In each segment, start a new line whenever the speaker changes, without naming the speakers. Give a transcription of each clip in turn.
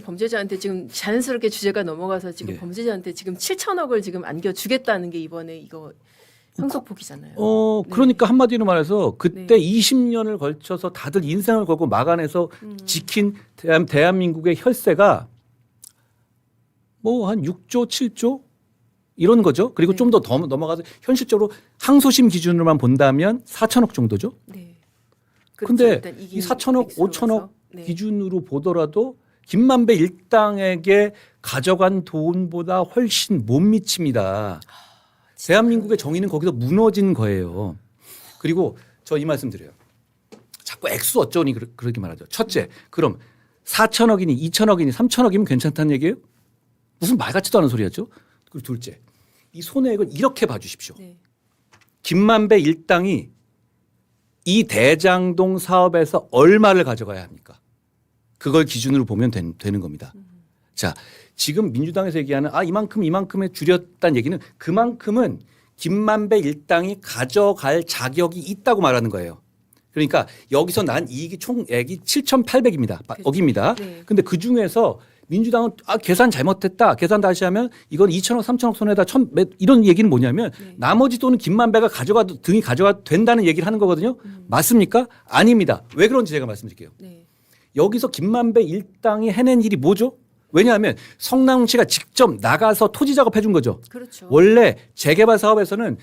범죄자한테 지금 자연스럽게 주제가 넘어가서 지금
예.
범죄자한테 지금 7천억을 지금 안겨주겠다는 게 이번에 이거 형사폭이잖아요.
어,
네.
그러니까 한마디로 말해서 그때
네.
20년을 걸쳐서 다들 인생을 걸고 막아내서
음.
지킨 대한, 대한 민국의 혈세가 뭐 한 6조, 7조 이런 거죠. 그리고
네.
좀더 넘어가서 현실적으로 항소심 기준으로만 본다면 4천억 정도죠.
네.
근데
일단 이긴
이 4천억,
액수로
5천억
봐서. 네.
기준으로 보더라도 김만배 일당에게 가져간 돈보다 훨씬 못 미칩니다. 대한민국의 정의는 거기서 무너진 거예요. 그리고 저 이 말씀 드려요. 자꾸 액수 어쩌니 그러- 그렇게 말하죠. 첫째, 그럼 4천억이니 2천억이니 3천억이면 괜찮다는 얘기예요? 무슨 말 같지도 않은 소리였죠. 그리고 둘째, 이 손해액을 이렇게 봐주십시오.
네.
김만배 일당이 이 대장동 사업에서 얼마를 가져가야 합니까? 그걸 기준으로 보면 된- 되는 겁니다. 자, 지금 민주당에서 얘기하는 아 이만큼 이만큼에 줄였다는 얘기는 그만큼은 김만배 일당이 가져갈 자격이 있다고 말하는 거예요. 그러니까 여기서 난 이익이 총액이 7,800입니다.
그렇죠.
억입니다.
네.
근데 그 중에서 민주당은 아 계산 잘못했다. 계산 다시 하면 이건 2천억, 3천억 손해다. 천 몇- 이런 얘기는 뭐냐면
네.
나머지 돈은 김만배가 가져가도 등이 가져가도 된다는 얘기를 하는 거거든요. 맞습니까? 아닙니다. 왜 그런지 제가 말씀드릴게요.
네.
여기서 김만배 일당이 해낸 일이 뭐죠? 왜냐하면 성남시가 직접 나가서 토지 작업해 준 거죠.
그렇죠.
원래 재개발 사업에서는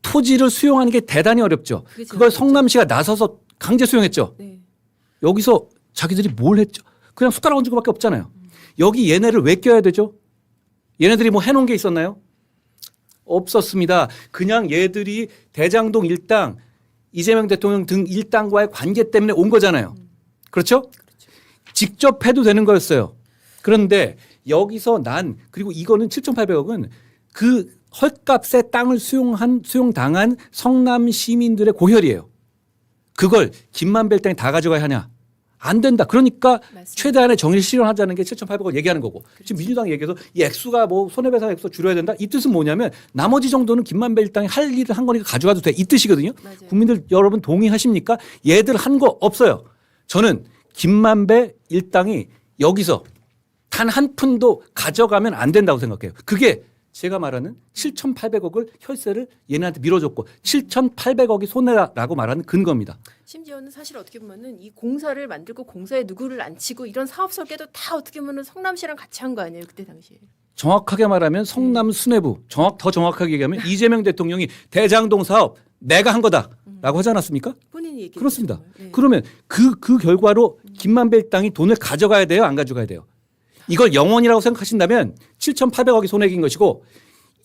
토지를 수용하는 게 대단히 어렵죠.
제일
그걸
어렵죠.
성남시가 나서서 강제 수용했죠.
네.
여기서 자기들이 뭘 했죠? 그냥 숟가락 얹은 것밖에 없잖아요. 여기 얘네를 왜 껴야 되죠? 얘네들이 뭐 해놓은 게 있었나요? 없었습니다. 그냥 얘들이 대장동 일당, 이재명 대통령 등 일당과의 관계 때문에 온 거잖아요. 그렇죠? 직접 해도 되는 거였어요. 그런데 여기서 난 그리고 이거는 7,800억은 그 헐값에 땅을 수용한 수용당한 성남 시민들의 고혈이에요. 그걸 김만배 땅이 다 가져가야 하냐? 안 된다. 그러니까
맞습니다.
최대한의 정의를 실현하자는 게 7,800억 얘기하는 거고 지금 민주당 얘기해서 이 액수가 뭐 손해배상 액수 줄여야 된다. 이 뜻은 뭐냐면 나머지 정도는 김만배 일당이 할 일을 한 거니까 가져가도 돼. 이 뜻이거든요.
맞아요.
국민들 여러분 동의하십니까? 얘들 한 거 없어요. 저는 김만배 일당이 여기서 단 한 푼도 가져가면 안 된다고 생각해요. 그게 제가 말하는 7,800억을 혈세를 얘네한테 밀어줬고 7,800억이 손해라고 말하는 근거입니다.
심지어는 사실 어떻게 보면은 이 공사를 만들고 공사에 누구를 앉히고 이런 사업 설계도 다 어떻게 보면은 성남시랑 같이 한 거 아니에요 그때 당시에.
정확하게 말하면 성남 수뇌부 정확 더 정확하게 얘기하면 이재명 대통령이 대장동 사업 내가 한 거다라고 하지 않았습니까?
본인이 얘기.
그렇습니다. 그러면 그 그 결과로 김만배 일당이 돈을 가져가야 돼요, 안 가져가야 돼요? 이걸 영원이라고 생각하신다면 7,800억이 손해인 것이고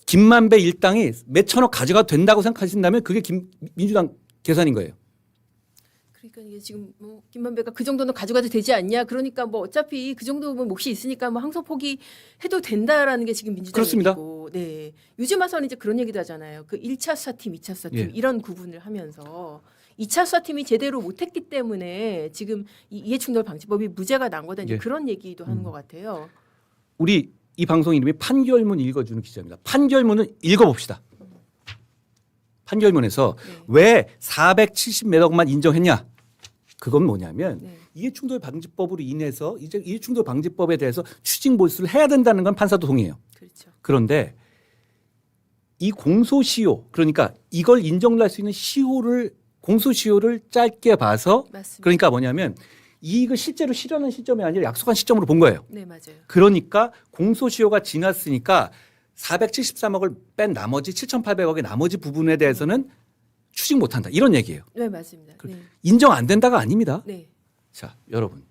김만배 일당이 몇천억 가져가도 된다고 생각하신다면 그게 김, 민주당 계산인 거예요.
그러니까 이게 지금 뭐 김만배가 그 정도는 가져가도 되지 않냐? 그러니까 뭐 어차피 그 정도면 몫이 있으니까 뭐 항소 포기 해도 된다라는 게 지금 민주당. 얘기고. 네. 요즘 와서는 이제 그런 얘기도 하잖아요. 그 1차 수사팀, 2차 수사팀
예.
이런 구분을 하면서 2차 수사팀이 제대로 못했기 때문에 지금 이 이해충돌 방지법이 무죄가 난 거다 이제
예.
그런 얘기도 하는
음.
것 같아요.
우리 이 방송 이름이 판결문 읽어주는 기자입니다. 판결문을 읽어봅시다. 판결문에서
네.
왜 470몇억만 인정했냐? 그건 뭐냐면
네.
이해충돌 방지법으로 인해서 이제 이해충돌 방지법에 대해서 추징 몰수를 해야 된다는 건 판사도 동의해요.
그렇죠.
그런데 이 공소시효 그러니까 이걸 인정을 할수 있는 시효를 공소시효를 짧게 봐서
맞습니다.
그러니까 뭐냐면 이익을 실제로 실현한 시점이 아니라 약속한 시점으로 본 거예요.
네, 맞아요.
그러니까 공소시효가 지났으니까 473억을 뺀 나머지 7,800억의 나머지 부분에 대해서는 추징 못 한다 이런 얘기예요.
네, 맞습니다.
그-
네.
인정 안 된다가 아닙니다.
네.
자, 여러분.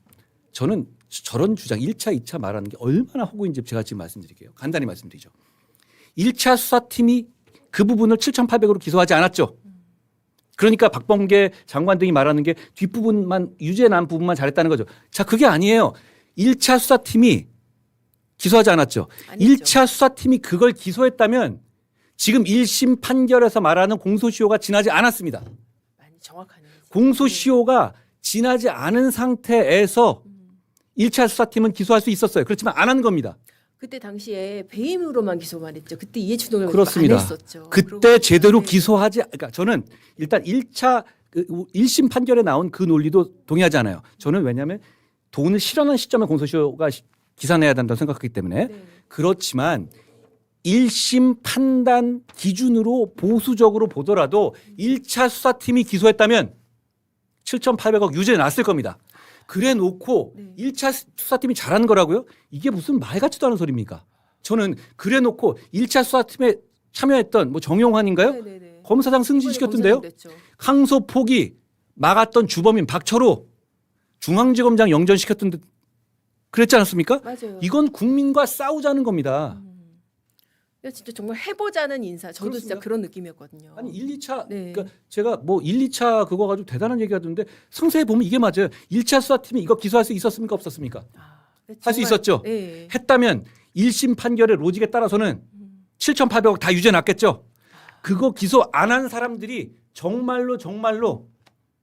저는 저런 주장 1차, 2차 말하는 게 얼마나 허구인지 제가 지금 말씀드릴게요. 간단히 말씀드리죠. 1차 수사팀이 그 부분을 7,800으로 기소하지 않았죠. 그러니까 박범계 장관 등이 말하는 게 뒷부분만 유죄 난 부분만 잘했다는 거죠. 자, 그게 아니에요. 1차 수사팀이 기소하지 않았죠.
아니죠.
1차 수사팀이 그걸 기소했다면 지금 1심 판결에서 말하는 공소시효가 지나지 않았습니다.
많이 정확하네요.
공소시효가 지나지 않은 상태에서 1차 수사팀은 기소할 수 있었어요. 그렇지만 안 한 겁니다.
그때 당시에 배임으로만 기소만 했죠. 그때 이해충돌을
그렇습니다.
안 했었죠.
그때 제대로
네.
기소하지 그러니까 저는 일단 1차 그 1심 판결에 나온 그 논리도 동의하지 않아요. 저는 왜냐하면 돈을 실현한 시점에 공소시효가 내야 된다고 생각하기 때문에
네.
그렇지만 1심 판단 기준으로 보수적으로 보더라도 1차 수사팀이 기소했다면 7,800억 유죄 났을 겁니다. 그래 놓고
네.
1차 수사팀이 잘한 거라고요? 이게 무슨 말 같지도 않은 소리입니까? 저는 그래 놓고 1차 수사팀에 참여했던 뭐 정용환인가요?
네, 네, 네.
검사장 승진시켰던데요. 항소 포기 막았던 주범인 박철호 중앙지검장 영전시켰던 데 그랬지 않았습니까?
맞아요.
이건 국민과 싸우자는 겁니다.
음. 진짜 정말 해보자는 인사. 저도 진짜
그렇습니다.
그런 느낌이었거든요.
아니 1, 2차
네.
그러니까 제가 뭐 1, 2차 그거 가지고 대단한 얘기 하던데 상세히 보면 이게 맞아요. 1차 수사팀이 이거 기소할 수 있었습니까 없었습니까?
아,
할 수
정말-
있었죠.
네.
했다면 1심 판결의 로직에 따라서는
음.
7,800억 다 유죄 났겠죠. 그거 기소 안 한 사람들이 정말로 정말로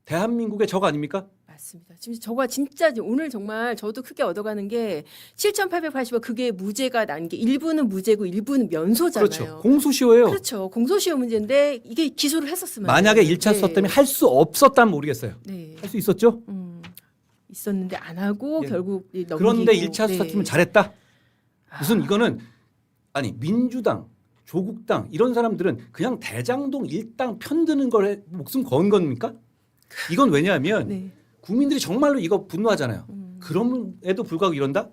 대한민국의 적 아닙니까?
맞습니다. 지금 저가 진짜 오늘 정말 저도 크게 얻어가는 게 7,880원 그게 무죄가 난 게 일부는 무죄고 일부는 면소잖아요.
그렇죠. 공소시효예요.
그렇죠. 공소시효 문제인데 이게 기소를 했었으면
만약에 1차 수사 때문에 할수 없었다면 모르겠어요.
네.
할 수 있었죠?
음, 있었는데 안 하고
예.
결국 이 넘기고
그런데 1차
네.
수사 팀은 잘했다. 무슨
아,
이거는 아니 민주당, 조국당 이런 사람들은 그냥 대장동 일당 편드는 걸 목숨 건 겁니까? 이건 왜냐하면
네.
국민들이 정말로 이거 분노하잖아요.
음.
그럼에도 불구하고 이런다?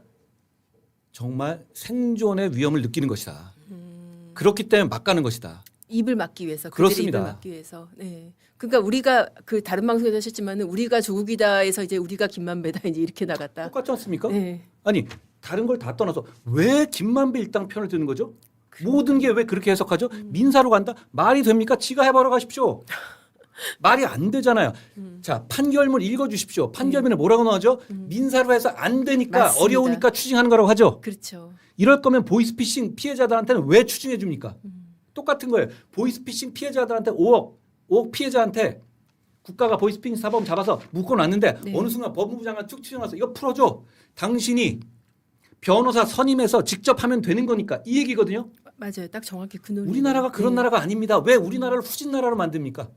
정말 생존의 위험을 느끼는 것이다.
음,
그렇기 때문에 막 가는 것이다.
입을 막기 위해서
그렇습니다.
입을 막기 위해서. 네. 그러니까 우리가 그 다른 방송에서 하셨지만은 우리가 조국이다에서 이제 우리가 김만배다 이제 이렇게 나갔다.
똑같지 않습니까?
네.
아니 다른 걸 다 떠나서 왜 김만배 일당 편을 드는 거죠? 모든 게 왜 그렇게 해석하죠?
음.
민사로 간다? 말이 됩니까? 지가 해보러 가십시오. 말이 안 되잖아요.
음.
자 판결문 읽어주십시오. 판결문에 뭐라고 나오죠? 민사로 해서 안 되니까
맞습니다.
어려우니까 추징하는 거라고 하죠.
그렇죠.
이럴 거면 보이스피싱 피해자들한테는 왜 추징해 줍니까?
음.
똑같은 거예요. 보이스피싱 피해자들한테 5억, 5억 피해자한테 국가가 보이스피싱 사범 잡아서 묶어놨는데
네.
어느 순간 법무부 장관 툭 튀어나와서 이거 풀어줘. 당신이 변호사 선임해서 직접 하면 되는 거니까 이 얘기거든요.
맞아요. 딱 정확히 그 논리.
우리나라가 그런
네.
나라가 아닙니다. 왜 우리나라를 후진 나라로 만듭니까?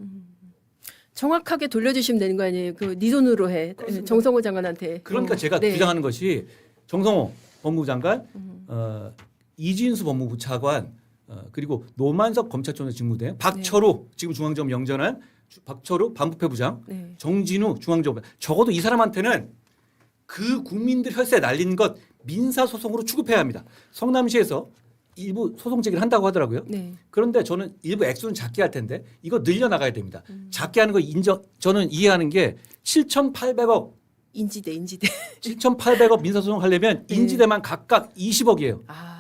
정확하게 돌려주시면 되는 거 아니에요? 그네 돈으로 해.
그렇습니다.
정성호 장관한테.
그러니까
어,
제가
네.
주장하는 것이 정성호 법무부 장관,
음.
어, 이진수 법무부 차관, 어, 그리고 노만석 검찰총장 직무대행, 박철호 지금 중앙지검 영전한 주- 박철호 반부패 부장,
네.
정진우 중앙지검 적어도 이 사람한테는 그 국민들 혈세 날린 것 민사 소송으로 취급해야 합니다. 성남시에서 일부 소송 제기를 한다고 하더라고요.
네.
그런데 저는 일부 액수는 작게 할 텐데 이거 늘려 나가야 됩니다.
음.
작게 하는 거 인정 저는 이해하는 게 7,800억
인지대 인지대.
7,800억 민사소송 하려면
네.
인지대만 각각 20억이에요.
아.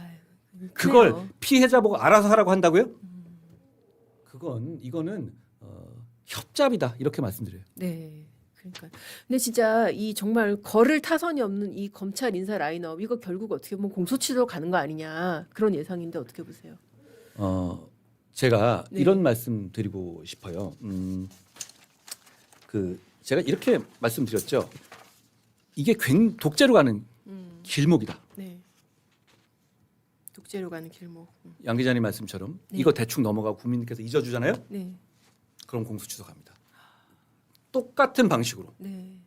그걸
그래요.
피해자 보고 알아서 하라고 한다고요? 그건 이거는 어, 협잡이다 이렇게 말씀드려요.
네. 그러니까. 근데 진짜 이 정말 거를 타선이 없는 이 검찰 인사 라인업 이거 결국 어떻게 보면 공소치로 가는 거 아니냐 그런 예상인데 어떻게 보세요?
어, 제가
네.
이런 말씀 드리고 싶어요. 음, 그 제가 이렇게 말씀드렸죠. 이게 굉 독재로 가는
음.
길목이다.
네. 독재로 가는 길목. 음.
양 기자님 말씀처럼
네.
이거 대충 넘어가고 국민들께서 잊어주잖아요.
네.
그럼 공수 취소 갑니다. 똑같은 방식으로
네.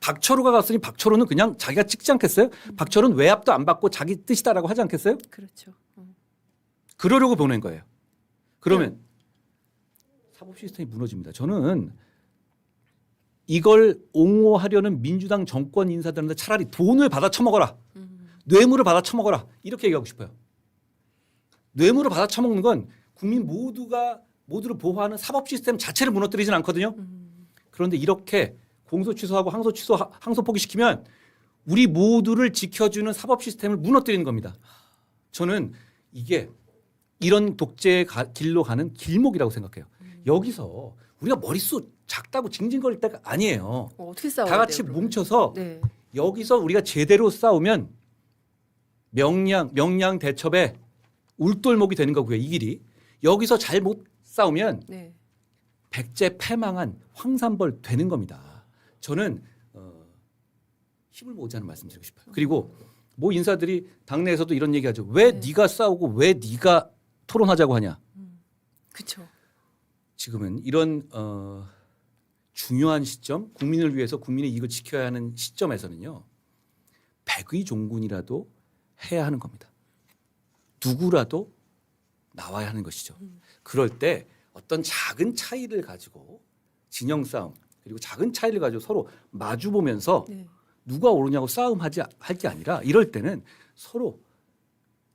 박철호가 갔으니 박철호는 그냥 자기가 찍지 않겠어요? 박철호는 외압도 안 받고 자기 뜻이다라고 하지 않겠어요?
그렇죠. 어.
그러려고 보낸 거예요. 그러면 사법 시스템이 무너집니다. 저는 이걸 옹호하려는 민주당 정권 인사들한테 차라리 돈을 받아 처먹어라.
음.
뇌물을 받아 처먹어라. 이렇게 얘기하고 싶어요. 뇌물을 받아 처먹는 건 국민 모두가 모두를 보호하는 사법 시스템 자체를 무너뜨리진 않거든요.
음.
그런데 이렇게 공소 취소하고 항소 취소 항소 포기시키면 우리 모두를 지켜주는 사법 시스템을 무너뜨리는 겁니다. 저는 이게 이런 독재의 가- 길로 가는 길목이라고 생각해요. 여기서 우리가 머릿수 작다고 징징거릴 때가 아니에요.
어, 어떻게 싸워야
다 같이
돼요?
뭉쳐서
네.
여기서 우리가 제대로 싸우면 명량 명량 대첩의 울돌목이 되는 거고요. 이 길이 여기서 잘 못 싸우면
네.
백제 패망한 황산벌 되는 겁니다. 저는 어, 힘을 모으자는 말씀드리고 싶어요. 그리고 모 인사들이 당내에서도 이런 얘기하죠. 왜
네.
네. 가 싸우고 왜 네가 토론하자고 하냐?
그렇죠.
지금은 이런 어, 중요한 시점, 국민을 위해서 국민의 이익을 지켜야 하는 시점에서는요. 백의 종군이라도 해야 하는 겁니다. 누구라도 나와야 하는 것이죠. 그럴 때 어떤 작은 차이를 가지고 진영 싸움 그리고 작은 차이를 가지고 서로 마주 보면서
네.
누가 옳으냐고 싸움하지 할 게 아니라 이럴 때는 서로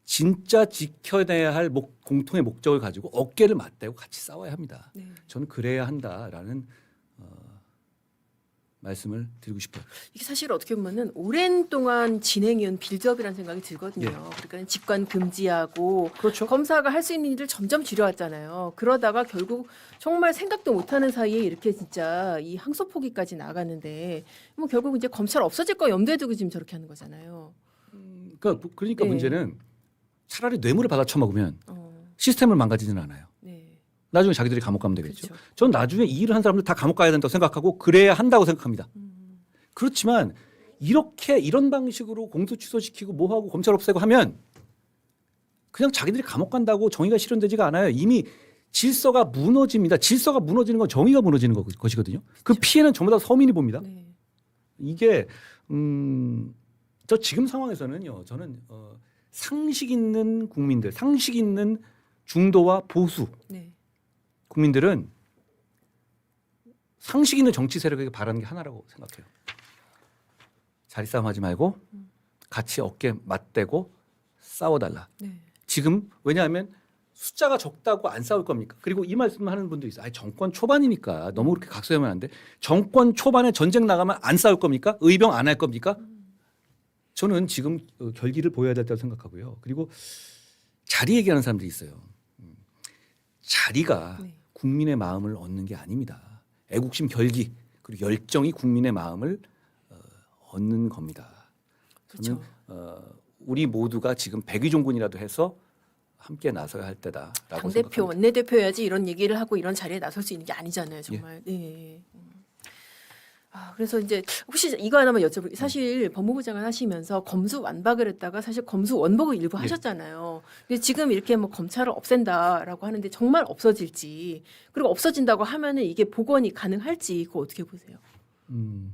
진짜 지켜내야 할 목- 공통의 목적을 가지고 어깨를 맞대고 같이 싸워야 합니다.
네.
저는 그래야 한다라는 어, 말씀을 드리고 싶어요.
이게 사실 어떻게 보면은 오랜 동안 진행해온 빌드업이라는 생각이 들거든요.
예.
그러니까 직관 금지하고
그렇죠.
검사가 할 수 있는 일을 점점 줄여왔잖아요. 그러다가 결국 정말 생각도 못하는 사이에 이렇게 진짜 이 항소 포기까지 나가는데 뭐 결국 이제 검찰 없어질 거 염두에 두고 지금 저렇게 하는 거잖아요.
그러니까, 그러니까
네.
문제는 차라리 뇌물을 받아 처먹으면
어,
시스템을 망가지지는 않아요.
네,
나중에 자기들이 감옥 가면 되겠죠.
그렇죠.
전 나중에 이 일을 한 사람들 다 감옥 가야 된다고 생각하고 그래야 한다고 생각합니다.
음,
그렇지만 이렇게 이런 방식으로 공소 취소시키고 뭐하고 검찰 없애고 하면 그냥 자기들이 감옥 간다고 정의가 실현되지가 않아요. 이미 질서가 무너집니다. 질서가 무너지는 건 정의가 무너지는 거- 것이거든요. 그 피해는 전부 다 서민이 봅니다.
네.
이게 음, 저 지금 상황에서는요. 저는 어, 상식 있는 국민들, 상식 있는 중도와 보수
네.
국민들은 상식 있는 정치 세력에게 바라는 게 하나라고 생각해요. 자리 싸움 하지 말고 같이 어깨 맞대고 싸워달라.
네.
지금 왜냐하면 숫자가 적다고 안 싸울 겁니까? 그리고 이 말씀을 하는 분도 있어요. 아니, 정권 초반이니까 너무 그렇게 각서하면 안 돼. 정권 초반에 전쟁 나가면 안 싸울 겁니까? 의병 안 할 겁니까? 저는 지금 어, 결기를 보여야 된다고 생각하고요. 그리고 자리 얘기하는 사람들이 있어요. 음, 자리가
네.
국민의 마음을 얻는 게 아닙니다. 애국심 결기 그리고 열정이 국민의 마음을 어, 얻는 겁니다. 저는
그렇죠.
어, 우리 모두가 지금 백의종군이라도 해서 함께 나서야 할 때다라고
당 대표,
생각합니다.
원내 대표야지 이런 얘기를 하고 이런 자리에 나설 수 있는 게 아니잖아요, 정말. 네. 음. 아, 그래서 이제 혹시 이거 하나만 여쭤볼게요. 사실 법무부 장관 하시면서 검수 완박을 했다가 사실 검수 원복을 일부
예.
하셨잖아요. 근데 지금 이렇게 뭐 검찰을 없앤다라고 하는데 정말 없어질지 그리고 없어진다고 하면은 이게 복원이 가능할지 그거 어떻게 보세요?
음,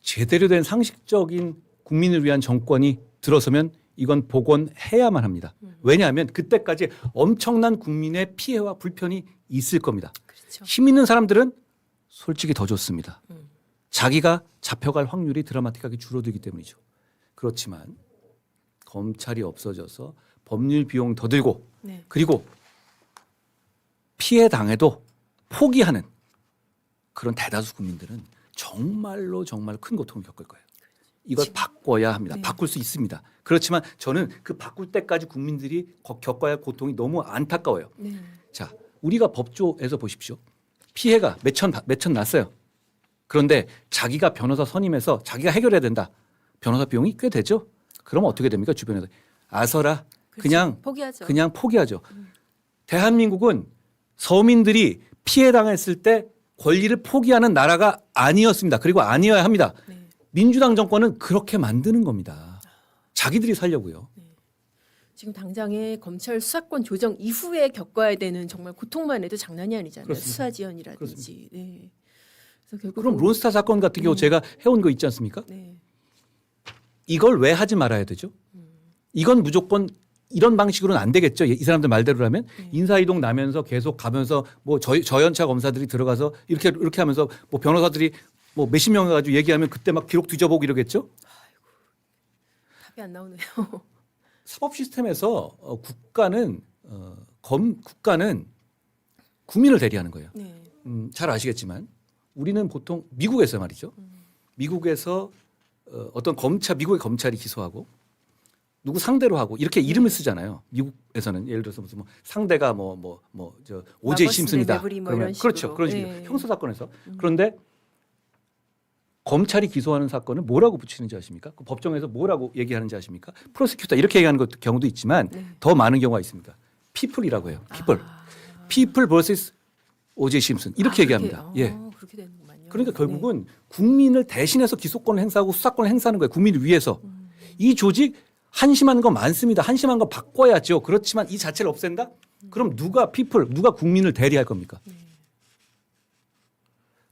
제대로 된 상식적인 국민을 위한 정권이 들어서면 이건 복원해야만 합니다. 왜냐하면 그때까지 엄청난 국민의 피해와 불편이 있을 겁니다.
그렇죠.
힘 있는 사람들은 솔직히 더 좋습니다.
음.
자기가 잡혀갈 확률이 드라마틱하게 줄어들기 때문이죠. 그렇지만 검찰이 없어져서 법률 비용 더 들고
네.
그리고 피해 당해도 포기하는 그런 대다수 국민들은 정말로 정말 큰 고통을 겪을 거예요. 이걸 바꿔야 합니다.
네.
바꿀 수 있습니다. 그렇지만 저는 그 바꿀 때까지 국민들이 거- 겪어야 할 고통이 너무 안타까워요.
네.
자, 우리가 법조에서 보십시오. 피해가 몇천 몇천 났어요. 그런데 자기가 변호사 선임해서 자기가 해결해야 된다. 변호사 비용이 꽤 되죠. 그럼 어떻게 됩니까 주변에서 아서라. 그냥
포기하죠.
그냥 포기하죠. 대한민국은 서민들이 피해 당했을 때 권리를 포기하는 나라가 아니었습니다. 그리고 아니어야 합니다.
네.
민주당 정권은 그렇게 만드는 겁니다. 자기들이 살려고요.
지금 당장에 검찰 수사권 조정 이후에 겪어야 되는 정말 고통만 해도 장난이 아니잖아요.
그렇습니다.
수사 지연이라든지. 네. 그래서 결국
그럼 론스타 사건 같은 경우 제가 해온 거 있지 않습니까?
네.
이걸 왜 하지 말아야 되죠? 이건 무조건 이런 방식으로는 안 되겠죠. 이 사람들 말대로라면 인사 이동 나면서 계속 가면서 뭐 저, 저연차 검사들이 들어가서 이렇게 이렇게 하면서 뭐 변호사들이 뭐 몇십 명 가지고 얘기하면 그때 막 기록 뒤져보고 이러겠죠.
답이 안 나오네요.
사법 시스템에서 어, 국가는 어, 검 국가는 국민을 대리하는 거예요.
네.
음, 잘 아시겠지만 우리는 보통 미국에서 말이죠. 미국에서 어, 어떤 검찰 미국의 검찰이 기소하고 누구 상대로 하고 이렇게 이름을 쓰잖아요. 미국에서는 예를 들어서 무슨 뭐 상대가 뭐 뭐 뭐 저 오제이
라버스,
심슨이다.
뭐
그러면. 그렇죠. 그런 식으로
네.
형사 사건에서 그런데 검찰이 기소하는 사건은 뭐라고 붙이는지 아십니까? 그 법정에서 뭐라고 얘기하는지 아십니까? 프로세큐터 이렇게 얘기하는 것, 경우도 있지만
네.
더 많은 경우가 있습니다. 피플이라고 해요. 피플.
아.
피플 vs 오제이 심슨 이렇게
아,
얘기합니다.
어,
예.
그렇게 되는군요.
그러니까 결국은 국민을 대신해서 기소권을 행사하고 수사권을 행사하는 거예요. 국민을 위해서. 이 조직 한심한 거 많습니다. 한심한 거 바꿔야죠. 그렇지만 이 자체를 없앤다? 그럼 누가 피플, 누가 국민을 대리할 겁니까?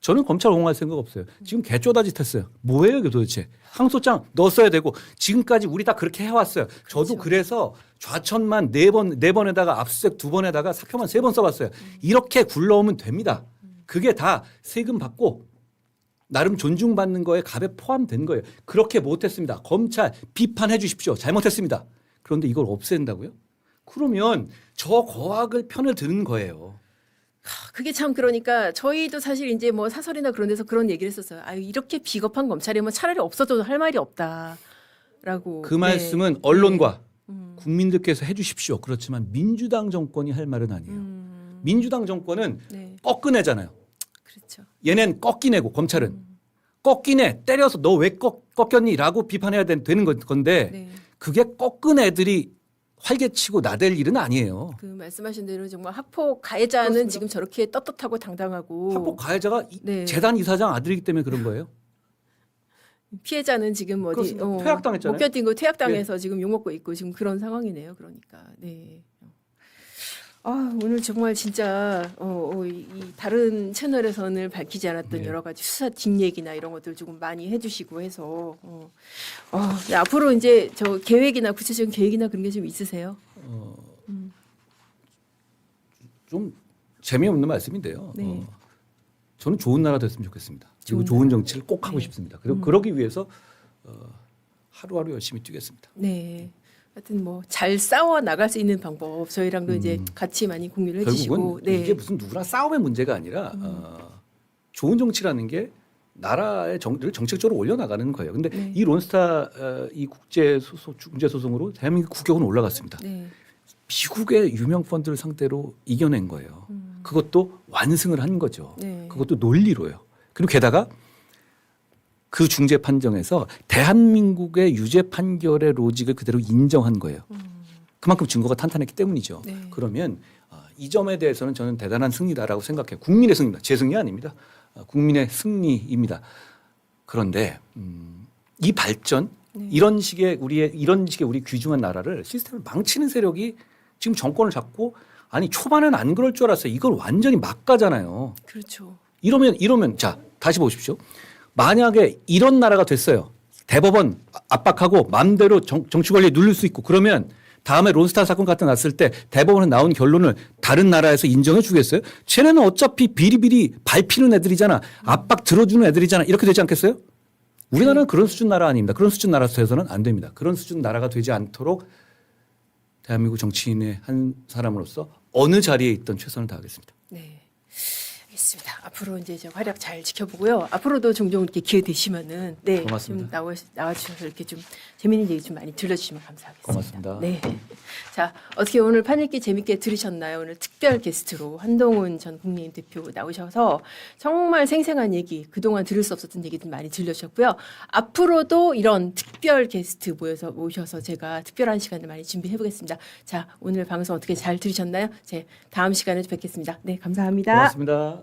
저는 검찰 옹호할 생각 없어요. 지금 개쪼다짓 했어요. 뭐예요, 이게 도대체? 항소장 넣었어야 되고 지금까지 우리 다 그렇게 해왔어요. 저도
그렇죠.
그래서 좌천만 네 번, 네 번에다가 압수수색 두 번에다가 사표만 세 번 써봤어요. 이렇게 굴러오면 됩니다. 그게 다 세금 받고 나름 존중받는 거에 값에 포함된 거예요. 그렇게 못했습니다. 검찰 비판해 주십시오. 잘못했습니다. 그런데 이걸 없앤다고요? 그러면 저 거악을 편을 드는 거예요.
하, 그게 참 그러니까 저희도 사실 이제 뭐 사설이나 그런 데서 그런 얘기를 했었어요. 아유 이렇게 비겁한 검찰이면 차라리 없어져도 할 말이 없다라고.
그
네.
말씀은 언론과
음.
국민들께서 해주십시오. 그렇지만 민주당 정권이 할 말은 아니에요.
음,
민주당 정권은
네,
꺾어내잖아요.
그렇죠.
얘넨 꺾이내고 검찰은
음.
꺾이네 때려서 너 왜 꺾였니라고 비판해야 된- 되는 건- 건데
네.
그게 꺾은 애들이 활개치고 나댈 일은 아니에요.
그 말씀하신 대로 정말 학폭 가해자는
그렇습니다.
지금 저렇게 떳떳하고 당당하고
학폭 가해자가 이-
네.
재단 이사장 아들이기 때문에 그런 거예요.
피해자는 지금 어디
그렇습니다. 퇴학당했잖아요.
못 견딘 거 퇴학당해서 지금 욕 먹고 있고 지금 그런 상황이네요. 그러니까 네. 아 오늘 정말 진짜 어, 어, 이, 이 다른 채널에서는 밝히지 않았던
네.
여러 가지 수사 뒷얘기나 이런 것들 조금 많이 해주시고 해서 어, 어, 네, 앞으로 이제 저 계획이나 구체적인 계획이나 그런 게 좀 있으세요?
좀 재미없는 말씀인데요.
네.
어, 저는 좋은 나라 됐으면 좋겠습니다. 그리고
좋은
좋은 정치를 꼭 하고
네.
싶습니다. 그리고 그러기 위해서 어, 하루하루 열심히 뛰겠습니다.
네. 하여튼 뭐 잘 싸워 나갈 수 있는 방법 저희랑도 이제 같이 많이 공유를 해주시고
음. 결국은
네. 음.
이게 무슨 누구랑 싸움의 문제가 아니라 어, 좋은 정치라는 게 나라의 정를 정책적으로 올려나가는 거예요. 근데
네.
이 론스타 어, 이 국제 소송 중재 소송으로 대한민국 국격은 올라갔습니다.
네.
미국의 유명 펀드를 상대로 이겨낸 거예요.
음.
그것도 완승을 한 거죠.
네.
그것도 논리로요. 그리고 게다가 그 중재 판정에서 대한민국의 유죄 판결의 로직을 그대로 인정한 거예요. 그만큼 증거가 탄탄했기 때문이죠.
네.
그러면 어, 이 점에 대해서는 저는 대단한 승리다라고 생각해요. 국민의 승리입니다. 제 승리 아닙니다. 어, 국민의 승리입니다. 그런데 음, 이 발전
네.
이런 식의 우리의 이런 식의 우리 귀중한 나라를 시스템을 망치는 세력이 지금 정권을 잡고 아니 초반엔 안 그럴 줄 알았어요. 이걸 완전히 막가잖아요.
그렇죠.
이러면 이러면 자 다시 보십시오. 만약에 이런 나라가 됐어요. 대법원 압박하고 마음대로 정, 정치 권리 누릴 수 있고 그러면 다음에 론스타 사건 같은 거 났을 때 대법원에 나온 결론을 다른 나라에서 인정해 주겠어요? 쟤네는 어차피 비리비리 밟히는 애들이잖아. 압박 들어주는 애들이잖아. 이렇게 되지 않겠어요? 우리나라는 그런 수준 나라 아닙니다. 그런 수준 나라에서는 안 됩니다. 그런 수준 나라가 되지 않도록 대한민국 정치인의 한 사람으로서 어느 자리에 있던 최선을 다하겠습니다.
네. 알겠습니다. 앞으로 이제 저 활약 잘 지켜보고요. 앞으로도 종종 이렇게 기회 되시면은 네,
고맙습니다.
좀 나와 나와 주셔서 이렇게 좀 재미있는 얘기 좀 많이 들려주시면 감사하겠습니다.
고맙습니다.
네. 자, 어떻게 오늘 판읽기 재밌게 들으셨나요? 오늘 특별 게스트로 한동훈 전 국민의힘 대표 나오셔서 정말 생생한 얘기, 그동안 들을 수 없었던 얘기들 많이 들려주셨고요. 앞으로도 이런 특별 게스트 모여서 모셔서 제가 특별한 시간을 많이 준비해 보겠습니다. 자, 오늘 방송 어떻게 잘 들으셨나요? 제 다음 시간에 뵙겠습니다. 네, 감사합니다.
고맙습니다.